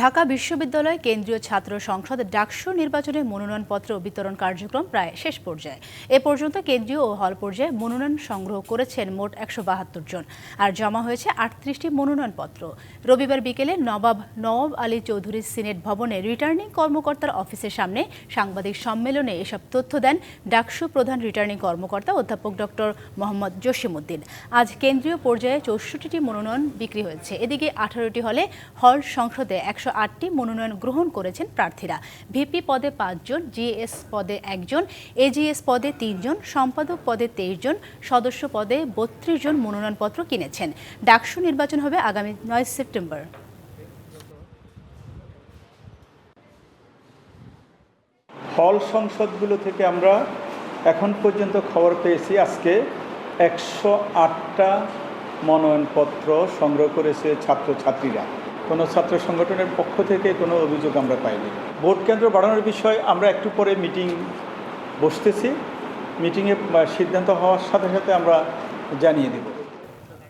ঢাকা বিশ্ববিদ্যালয় কেন্দ্রীয় ছাত্র সংসদ ডাকসু নির্বাচনে মনোনয়নপত্র বিতরণ কার্যক্রম প্রায় শেষ পর্যায়ে। এ পর্যন্ত কেন্দ্রীয় ও হল পর্যায়ে মনোনয়ন সংগ্রহ করেছেন মোট একশো বাহাত্তর জন, আর জমা হয়েছে আটত্রিশটি মনোনয়নপত্র। রবিবার বিকেলে নবাব নওয়াব আলী চৌধুরী সিনেট ভবনে রিটার্নিং কর্মকর্তার অফিসের সামনে সাংবাদিক সম্মেলনে এসব তথ্য দেন ডাকসু প্রধান রিটার্নিং কর্মকর্তা অধ্যাপক ডক্টর মোহাম্মদ জসিমউদ্দিন। আজ কেন্দ্রীয় পর্যায়ে চৌষট্টিটি মনোনয়ন বিক্রি হয়েছে। এদিকে আঠারোটি হলে হল সংসদে একশো আটটি মনোনয়ন গ্রহণ করেছেন প্রার্থীরা। ভিপি পদে পাঁচজন, জিএস পদে একজন, এজিএস পদে তিনজন, সম্পাদক পদে তেইশ জন সদস্য পদে বত্রিশ জন মনোনয়নপত্র কিনেছেন। ডাকসু নির্বাচন হবে আগামী নয় সেপ্টেম্বর। হল সংসদগুলো থেকে আমরা এখন পর্যন্ত খবর পেয়েছি, আজকে একশো আটটা মনোনয়নপত্র সংগ্রহ করেছে ছাত্রছাত্রীরা। কোনো ছাত্র সংগঠনের পক্ষ থেকে কোনো অভিযোগ আমরা পাইনি। ভোট কেন্দ্র বাড়ানোর বিষয়ে আমরা একটু পরে মিটিং বসতেছি। মিটিংয়ে সিদ্ধান্ত হওয়ার সাথে সাথে আমরা জানিয়ে দেব।